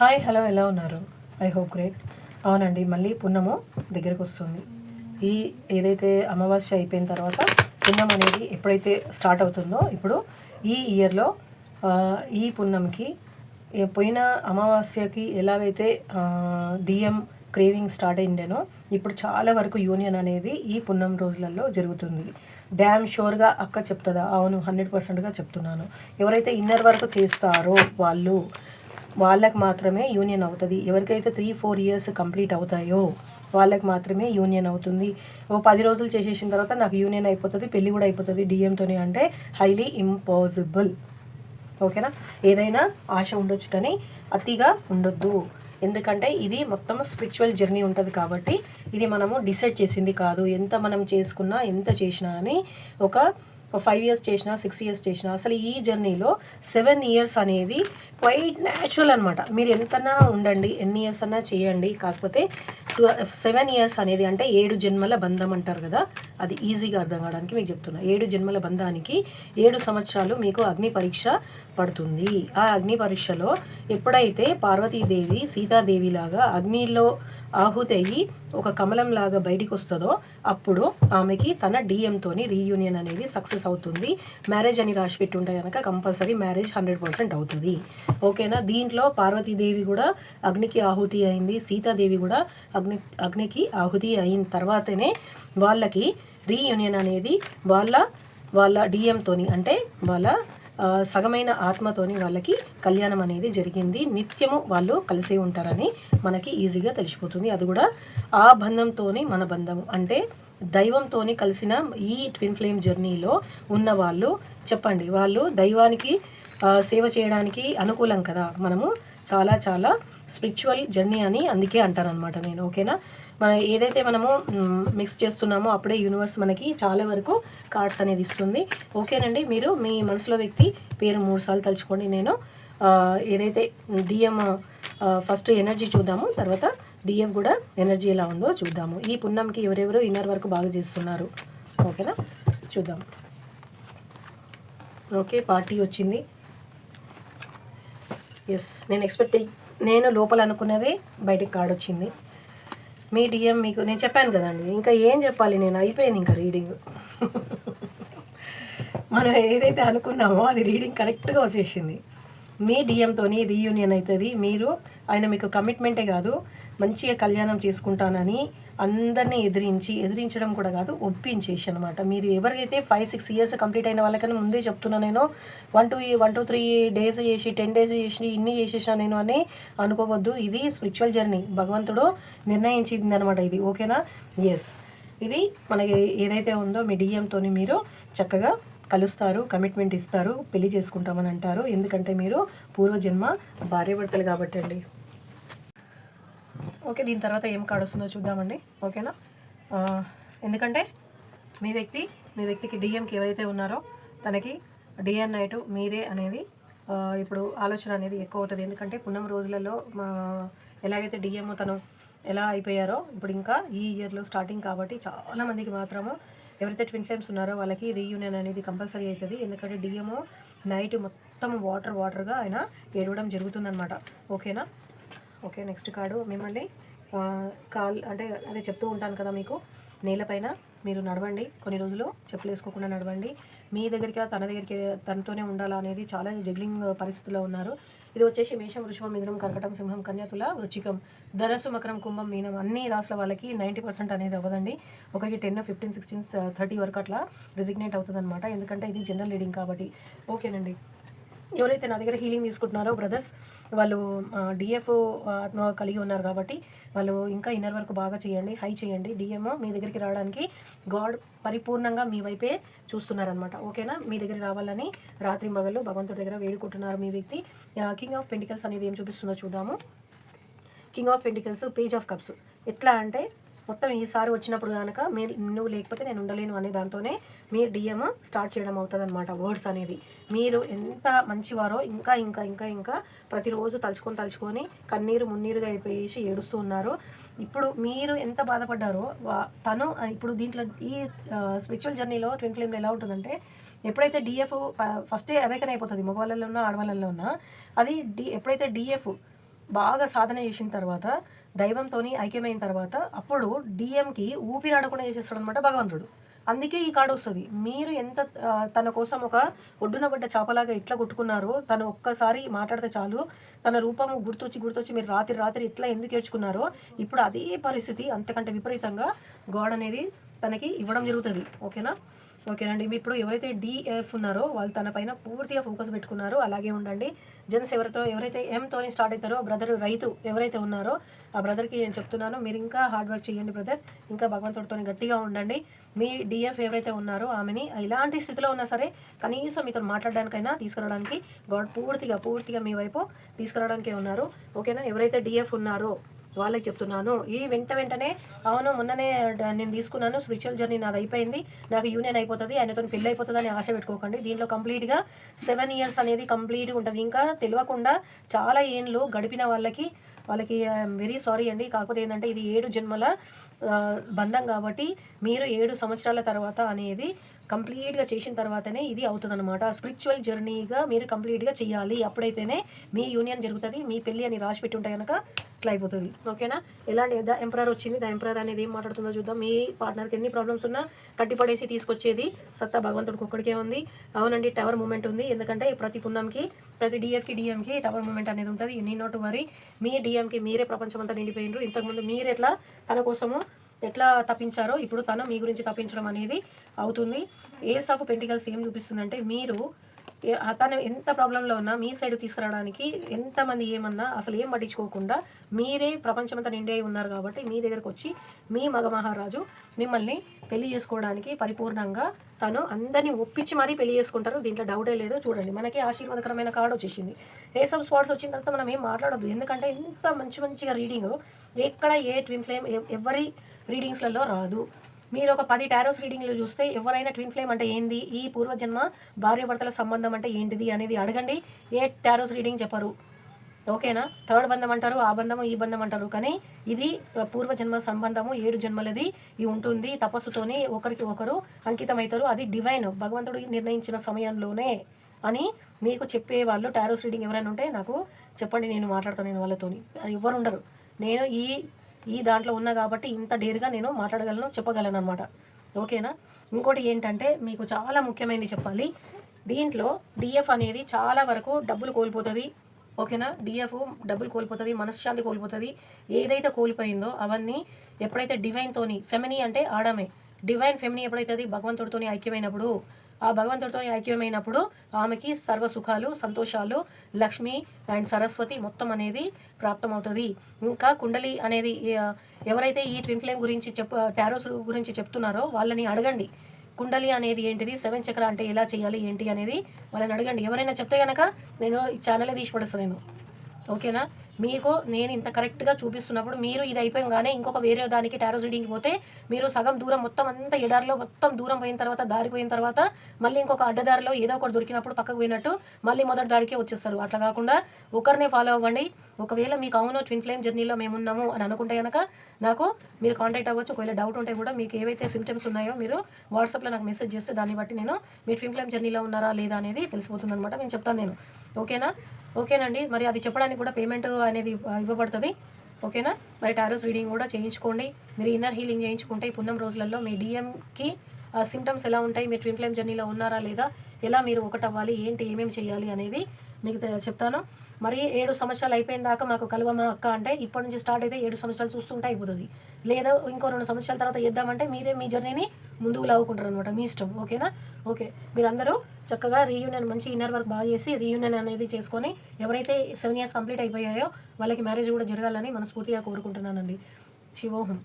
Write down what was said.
Hi hello ఎలా ఉన్నారు? I hope great. అవునండి మళ్ళీ పున్నము దగ్గరకు వస్తుంది. ఈ ఏదైతే అమావాస్య అయిపోయిన తర్వాత పున్నం అనేది ఎప్పుడైతే స్టార్ట్ అవుతుందో ఇప్పుడు ఈ ఇయర్లో ఈ పున్నంకి పోయిన అమావాస్యకి ఎలాగైతే డిఎం క్రేవింగ్ స్టార్ట్ అయిండేనో ఇప్పుడు చాలా వరకు యూనియన్ అనేది ఈ పున్నం రోజులలో జరుగుతుంది. డ్యామ్ షోర్గా అక్క చెప్తుందా? అవును హండ్రెడ్ పర్సెంట్గా చెప్తున్నాను. ఎవరైతే ఇన్నర్ వరకు చేస్తారో వాళ్ళు వాళ్ళకి మాత్రమే యూనియన్ అవుతుంది. ఎవరికైతే త్రీ ఫోర్ ఇయర్స్ కంప్లీట్ అవుతాయో వాళ్ళకి మాత్రమే యూనియన్ అవుతుంది. ఓ పది రోజులు చేసేసిన తర్వాత నాకు యూనియన్ అయిపోతుంది పెళ్ళి కూడా అయిపోతుంది డిఎంతోనే అంటే హైలీ ఇంపాసిబుల్ ఓకేనా ఏదైనా ఆశ ఉండొచ్చు కానీ అతిగా ఉండొద్దు. ఎందుకంటే ఇది మొత్తం స్పిరిచువల్ జర్నీ ఉంటుంది కాబట్టి ఇది మనము డిసైడ్ చేసింది కాదు. ఎంత మనం చేసుకున్నా ఎంత చేసినా అని ఒక ఫైవ్ ఇయర్స్ చేసినా సిక్స్ ఇయర్స్ చేసినా అసలు ఈ జర్నీలో సెవెన్ ఇయర్స్ అనేది క్వైట్ న్యాచురల్ అనమాట మీరు ఎంతనా ఉండండి ఎన్ని ఇయర్స్ అన్నా చేయండి కాకపోతే సెవెన్ ఇయర్స్ అనేది అంటే ఏడు జన్మల బంధం అంటారు కదా అది ఈజీగా అర్థం కావడానికి మీకు చెప్తున్నా. ఏడు జన్మల బంధానికి ఏడు సంవత్సరాలు మీకు అగ్ని పరీక్ష పడుతుంది. ఆ అగ్ని పరీక్షలో ఎప్పుడైతే పార్వతీదేవి సీతాదేవి లాగా అగ్నిలో ఆహుతి అయ్యి ఒక కమలం లాగా బయటికి వస్తుందో అప్పుడు ఆమెకి తన డిఎంతోని రీయూనియన్ అనేది సక్సెస్ అవుతుంది. మ్యారేజ్ అని రాసి పెట్టి ఉంటే కనుక కంపల్సరీ మ్యారేజ్ హండ్రెడ్ పర్సెంట్ అవుతుంది ఓకేనా దీంట్లో పార్వతీదేవి కూడా అగ్నికి ఆహుతి అయింది సీతాదేవి కూడా అగ్ని అగ్నికి ఆహుతి అయిన తర్వాతనే వాళ్ళకి రీయూనియన్ అనేది వాళ్ళ వాళ్ళ డిఎంతోని అంటే వాళ్ళ సగమైన ఆత్మతోని వాళ్ళకి కళ్యాణం అనేది జరిగింది. నిత్యము వాళ్ళు కలిసి ఉంటారని మనకి ఈజీగా తెలిసిపోతుంది. అది కూడా ఆ బంధంతోని మన బంధము. అంటే దైవంతోని కలిసిన ఈ ట్విన్ ఫ్లేమ్ జర్నీలో ఉన్న వాళ్ళు చెప్పండి వాళ్ళు దైవానికి సేవ చేయడానికి అనుకూలం కదా? మనము చాలా చాలా స్పిరిచువల్ జర్నీ అని అందుకే అంటారనమాట నేను ఓకేనా? మన ఏదైతే మనము మిక్స్ చేస్తున్నామో అప్పుడే యూనివర్స్ మనకి చాలా వరకు కార్డ్స్ అనేది ఇస్తుంది. ఓకేనండి మీరు మీ మనసులో వ్యక్తి పేరు మూడు సార్లు తలుచుకోండి నేను. ఏదైతే డిఎం ఫస్ట్ ఎనర్జీ చూద్దాము తర్వాత డిఎం కూడా ఎనర్జీ ఎలా ఉందో చూద్దాము. ఈ పున్నంకి ఎవరెవరు ఇన్నర్ వరకు బాగా చేస్తున్నారు? ఓకేనా? చూద్దాం. ఓకే పార్టీ వచ్చింది. ఎస్ నేను ఎక్స్పెక్ట్ నేను లోపల అనుకున్నదే బయటికి కాడొచ్చింది. వచ్చింది మీ డిఎం మీకు నేను చెప్పాను కదండి ఇంకా ఏం చెప్పాలి నేను? అయిపోయింది ఇంకా రీడింగ్. మనం ఏదైతే అనుకున్నామో అది రీడింగ్ కరెక్ట్గా వచ్చేసింది. మీ డిఎంతో రీయూనియన్ అవుతుంది. మీరు ఆయన మీకు కమిట్మెంటే కాదు మంచిగా కళ్యాణం చేసుకుంటానని అందరినీ ఎదిరించి ఎదిరించడం కూడా కాదు ఒప్పించేసి అనమాట మీరు ఎవరికైతే ఫైవ్ సిక్స్ ఇయర్స్ కంప్లీట్ అయిన వాళ్ళకైనా ముందే చెప్తున్నా నేను one two one two three days చేసి టెన్ డేస్ చేసి ఇన్ని చేసేసా నేను అని అనుకోవద్దు. ఇది స్పిరిచువల్ జర్నీ భగవంతుడు నిర్ణయించింది అనమాట ఇది. ఓకేనా? ఎస్ ఇది మనకి ఏదైతే ఉందో మీ డిఎంతో మీరు చక్కగా కలుస్తారు కమిట్మెంట్ ఇస్తారు పెళ్ళి చేసుకుంటామని అంటారు. ఎందుకంటే మీరు పూర్వజన్మ భార్యభర్తలు కాబట్టి అండి ఓకే దీని తర్వాత ఏం కార్డు వస్తుందో చూద్దామండి. ఓకేనా? ఎందుకంటే మీ వ్యక్తి మీ వ్యక్తికి డిఎంకి ఎవరైతే ఉన్నారో తనకి డిఎన్ నైట్ మీరే అనేది ఇప్పుడు ఆలోచన అనేది ఎక్కువ అవుతుంది. ఎందుకంటే పున్నం రోజులలో ఎలాగైతే డిఎం తను ఎలా అయిపోయారో ఇప్పుడు ఇంకా ఈ ఇయర్లో స్టార్టింగ్ కాబట్టి చాలామందికి మాత్రము ఎవరైతే ట్విన్ ఫ్లేమ్స్ ఉన్నారో వాళ్ళకి రీయూనియన్ అనేది కంపల్సరీ అవుతుంది. ఎందుకంటే డిఎంఓ నైట్ మొత్తం వాటర్ వాటర్గా ఆయన ఏడవడం జరుగుతుందనమాట ఓకేనా? ఓకే నెక్స్ట్ కార్డు మిమ్మల్ని కాల్ అంటే అదే చెప్తూ ఉంటాను కదా మీకు నేలపైన మీరు నడవండి కొన్ని రోజులు చెప్పులు వేసుకోకుండా నడవండి. మీ దగ్గరికి తన దగ్గరికి తనతోనే ఉండాలా అనేది చాలా జగ్లింగ్ పరిస్థితిలో ఉన్నారు. ఇది వచ్చేసి మేషం వృషభం మిథునం కర్కటం సింహం కన్యాతుల వృచ్చికం ధరస్సు మకరం కుంభం మీనం అన్ని రాష్ట్రాల వాళ్ళకి నైంటీ పర్సెంట్ అనేది అవ్వదండి. ఒకరికి టెన్ ఫిఫ్టీన్ సిక్స్టీన్ థర్టీ వరకు అట్లా రిజిగ్నేట్ అవుతుంది ఎందుకంటే ఇది జనరల్ రీడింగ్ కాబట్టి. ఓకేనండి. ఎవరైతే నా దగ్గర హీలింగ్ తీసుకుంటున్నారో బ్రదర్స్ వాళ్ళు డిఎఫ్ ఆత్మ కలిగి ఉన్నారు కాబట్టి వాళ్ళు ఇంకా ఇన్నర్ వరకు బాగా చేయండి హై చేయండి. డిఎంఓ మీ దగ్గరికి రావడానికి గాడ్ పరిపూర్ణంగా మీ వైపే చూస్తున్నారనమాట ఓకేనా మీ దగ్గర రావాలని రాత్రి మగళ్ళు భగవంతుడి దగ్గర వేడుకుంటున్నారు మీ వ్యక్తి. కింగ్ ఆఫ్ పెంటికల్స్ అనేది ఏం చూపిస్తుందో చూద్దాము. King of pentacles page of cups ఎట్లా అంటే మొత్తం ఈసారి వచ్చినప్పుడు కనుక మీ నువ్వు లేకపోతే నేను ఉండలేను అనే దాంతోనే మీ డిఎం స్టార్ట్ చేయడం అవుతుంది అనమాట వర్డ్స్ అనేది. మీరు ఎంత మంచివారో ఇంకా ఇంకా ఇంకా ఇంకా ప్రతిరోజు తలుచుకొని తలుచుకొని కన్నీరు మున్నీరుగా అయిపోయేసి ఏడుస్తూ ఉన్నారు. ఇప్పుడు మీరు ఎంత బాధపడ్డారో తను ఇప్పుడు దీంట్లో ఈ స్పిరిచువల్ జర్నీలో ట్విన్ ఫ్లేమ్లో ఎలా ఉంటుందంటే ఎప్పుడైతే డిఎఫ్ ఫస్టే అవేకన్ అయిపోతుంది మగవాళ్ళలో ఉన్నా ఆడవాళ్ళలో ఉన్నా అది డి ఎప్పుడైతే డిఎఫ్ బాగా సాధన చేసిన తర్వాత దైవంతోని ఐక్యమైన తర్వాత అప్పుడు డిఎంకి ఊపిరాడకుండా చేసేస్తాడు అనమాట భగవంతుడు. అందుకే ఈ కార్డు వస్తుంది. మీరు ఎంత తన కోసం ఒక ఒడ్డున పడ్డ చేపలాగా ఎట్లా కొట్టుకున్నారో తను ఒక్కసారి మాట్లాడితే చాలు. తన రూపం గుర్తొచ్చి గుర్తొచ్చి మీరు రాత్రి రాత్రి ఎట్లా ఎందుకు ఏడ్చుకున్నారో ఇప్పుడు అదే పరిస్థితి అంతకంటే విపరీతంగా గాడ్ అనేది తనకి ఇవ్వడం జరుగుతుంది. ఓకేనా? ఓకేనండి. మీ ఇప్పుడు ఎవరైతే డిఎఫ్ ఉన్నారో వాళ్ళు తన పైన పూర్తిగా ఫోకస్ పెట్టుకున్నారో అలాగే ఉండండి. జెన్స్ ఎవరితో ఎవరైతే ఎంతో స్టార్ట్ అవుతారో బ్రదర్ రైతు ఎవరైతే ఉన్నారో ఆ బ్రదర్కి నేను చెప్తున్నాను మీరు ఇంకా హార్డ్ వర్క్ చేయండి బ్రదర్. ఇంకా భగవంతుడితో గట్టిగా ఉండండి. మీ డిఎఫ్ ఎవరైతే ఉన్నారో ఆమెని ఎలాంటి స్థితిలో ఉన్నా సరే కనీసం మీతో మాట్లాడడానికైనా తీసుకురావడానికి గాడ్ పూర్తిగా పూర్తిగా మీ వైపు తీసుకురావడానికే ఉన్నారు. ఓకేనా? ఎవరైతే డిఎఫ్ ఉన్నారో వాళ్ళకి చెప్తున్నాను. ఈ వెంట వెంటనే అవును మొన్ననే నేను తీసుకున్నాను స్పిరిచువల్ జర్నీ నాది అయిపోయింది నాకు యూనియన్ అయిపోతుంది ఆయనతో పెళ్ళి అయిపోతుంది అని ఆశ పెట్టుకోకండి. దీంట్లో కంప్లీట్గా సెవెన్ ఇయర్స్ అనేది కంప్లీట్గా ఉంటుంది. ఇంకా తెలియకుండా చాలా ఏండ్లు గడిపిన వాళ్ళకి వాళ్ళకి వెరీ సారీ అండి. కాకపోతే ఏంటంటే ఇది ఏడు జన్మల బంధం కాబట్టి మీరు ఏడు సంవత్సరాల తర్వాత అనేది కంప్లీట్గా చేసిన తర్వాతనే ఇది అవుతుందన్నమాట. స్పిరిచువల్ జర్నీగా మీరు కంప్లీట్గా చేయాలి. అప్పుడైతేనే మీ యూనియన్ జరుగుతుంది మీ పెళ్ళి అని రాసి పెట్టి ఉంటే కనుక ఇట్లా అయిపోతుంది. ఓకేనా? ఎలాంటి ద ఎంపరర్ వచ్చింది ద ఎంపరర్ అనేది ఏం మాట్లాడుతుందో చూద్దాం. మీ పార్ట్నర్కి ఎన్ని ప్రాబ్లమ్స్ ఉన్నా కట్టిపడేసి తీసుకొచ్చేది సత్తా భగవంతుడికి ఒక్కడికే ఉంది. అవునండి టవర్ మూమెంట్ ఉంది. ఎందుకంటే ప్రతి పున్నంకి ప్రతి డిఎఫ్కి డిఎంకి టవర్ మూమెంట్ అనేది ఉంటుంది. నీ నాట్ వరీ మీ డిఎంకి మీరే ప్రపంచం అంతా నిండిపోయినరు. ఇంతకుముందు మీరు ఎట్లా తన కోసము ఎట్లా తప్పించారో ఇప్పుడు తను మీ గురించి తప్పించడం అనేది అవుతుంది. ఏస్ ఆఫ్ పెంటికల్స్ ఏం చూపిస్తుందంటే మీరు తను ఎంత ప్రాబ్లంలో ఉన్నా మీ సైడ్ తీసుకురావడానికి ఎంతమంది ఏమన్నా అసలు ఏం పట్టించుకోకుండా మీరే ప్రపంచమంతా నిండి అయి ఉన్నారు కాబట్టి మీ దగ్గరకు వచ్చి మీ మగ మహారాజు మిమ్మల్ని పెళ్ళి చేసుకోవడానికి పరిపూర్ణంగా తను అందరినీ ఒప్పించి మరీ పెళ్ళి చేసుకుంటారు. దీంట్లో డౌటే లేదు. చూడండి మనకి ఆశీర్వాదకరమైన కార్డు వచ్చేసింది. ఏ సబ్ స్పాట్స్ వచ్చిన తర్వాత మనం ఏం మాట్లాడద్దు. ఎందుకంటే ఇంత మంచి మంచిగా రీడింగ్ ఎక్కడ ఏ ట్విన్ ఫ్లేమ్ ఎవరి రీడింగ్స్లలో రాదు. మీరు ఒక పది టారోస్ రీడింగ్లు చూస్తే ఎవరైనా ట్విన్ ఫ్లేమ్ అంటే ఏంది? ఈ పూర్వజన్మ భార్యాభర్తల సంబంధం అంటే ఏంటిది అనేది అడగండి. ఏ టారోస్ రీడింగ్ చెప్పరు. ఓకేనా? థర్డ్ బంధం అంటారు ఆ బంధము ఈ బంధం అంటారు. కానీ ఇది పూర్వజన్మ సంబంధము ఏడు జన్మలది ఇది ఉంటుంది. తపస్సుతోని ఒకరికి ఒకరు అంకితమవుతారు. అది డివైన్. భగవంతుడు నిర్ణయించిన సమయంలోనే అని మీకు చెప్పే వాళ్ళు టారోస్ రీడింగ్ ఎవరైనా ఉంటే నాకు చెప్పండి. నేను మాట్లాడతాను నేను వాళ్ళతో ఎవరు ఉండరు నేను ఈ ఈ దాంట్లో ఉన్నా కాబట్టి ఇంత డేర్గా నేను మాట్లాడగలను చెప్పగలను అనమాట ఓకేనా? ఇంకోటి ఏంటంటే మీకు చాలా ముఖ్యమైనది చెప్పాలి. దీంట్లో డిఎఫ్ అనేది చాలా వరకు డబ్బులు కోల్పోతుంది. ఓకేనా? డిఎఫ్ డబ్బులు కోల్పోతుంది మనశ్శాంతి కోల్పోతుంది. ఏదైతే కోల్పోయిందో అవన్నీ ఎప్పుడైతే డివైన్తోని ఫెమినీ అంటే ఆడమే డివైన్ ఫెమిని ఎప్పుడైతే అది భగవంతుడితోని ఐక్యమైనప్పుడు. ఆ భగవంతుడితో ఐక్యమైనప్పుడు ఆమెకి సర్వ సుఖాలు సంతోషాలు లక్ష్మి అండ్ సరస్వతి మొత్తం అనేది ప్రాప్తమవుతుంది. ఇంకా కుండలి అనేది ఎవరైతే ఈ ట్విన్ ఫ్లేమ్ గురించి చెప్ టారోస్ గురించి చెప్తున్నారో వాళ్ళని అడగండి. కుండలి అనేది ఏంటిది? సెవెన్ చక్ర అంటే ఎలా చేయాలి? ఏంటి అనేది వాళ్ళని అడగండి. ఎవరైనా చెప్తే కనుక నేను ఈ ఛానలే తీసి పడేస్తాను నేను. ఓకేనా? మీకు నేను ఇంత కరెక్ట్గా చూపిస్తున్నప్పుడు మీరు ఇది అయిపోయంగానే ఇంకొక వేరే దానికి టారోస్ రీడింగ్కి పోతే మీరు సగం దూరం మొత్తం అంతా ఎడారిలో మొత్తం దూరం పోయిన తర్వాత దారికి పోయిన తర్వాత మళ్ళీ ఇంకొక అడ్డదారిలో ఏదో ఒకటి దొరికినప్పుడు పక్కకు పోయినట్టు మళ్ళీ మొదటి దాడికే వచ్చేస్తారు. అట్లా కాకుండా ఒకరినే ఫాలో అవ్వండి. ఒకవేళ మీకు అవును ట్విన్ ఫ్లేమ్ జర్నీలో మేము ఉన్నాము అని అనుకుంటే కనుక నాకు మీరు కాంటాక్ట్ అవ్వచ్చు. ఒకవేళ డౌట్ ఉంటే కూడా మీకు ఏవైతే సిమ్టమ్స్ ఉన్నాయో మీరు వాట్సాప్లో నాకు మెసేజ్ చేస్తే దాన్ని బట్టి నేను మీ ట్విన్ ఫ్లేమ్ జర్నీలో ఉన్నారా లేదా అనేది తెలిసిపోతుంది అనమాట నేను చెప్తాను నేను. ఓకేనా? ఓకేనండి. మరి అది చెప్పడానికి కూడా పేమెంట్ అనేది ఇవ్వబడుతుంది. ఓకేనా? మరి టారోస్ రీడింగ్ కూడా చేయించుకోండి. మీరు ఇన్నర్ హీలింగ్ చేయించుకుంటే ఈ పున్నం రోజులలో మీ డిఎంకి సిమ్టమ్స్ ఎలా ఉంటాయి? మీరు ట్విన్ ఫ్లేమ్ జర్నీలో ఉన్నారా లేదా? ఎలా మీరు ఒకటవ్వాలి? ఏంటి? ఏమేమి చేయాలి? అనేది మీకు తె- చెప్తాను. మరి ఏడు సంవత్సరాలు అయిపోయిన దాకా మాకు కలవమా అక్క అంటే ఇప్పటి నుంచి స్టార్ట్ అయితే ఏడు సంవత్సరాలు చూస్తుంటే అయిపోతుంది. లేదా ఇంకో రెండు సంవత్సరాల తర్వాత చేద్దామంటే మీరే మీ జర్నీని ముందుకు లాగుకుంటారు అనమాట మీ ఇష్టం. ఓకేనా? ఓకే. మీరందరూ చక్కగా రీయూనియన్ మంచి ఇన్నర్ వర్క్ బాగా చేసి రీయూనియన్ అనేది చేసుకొని ఎవరైతే సెవెన్ ఇయర్స్ కంప్లీట్ అయిపోయాయో వాళ్ళకి మ్యారేజ్ కూడా జరగాలని మనస్ఫూర్తిగా కోరుకుంటున్నానండి. శివోహం.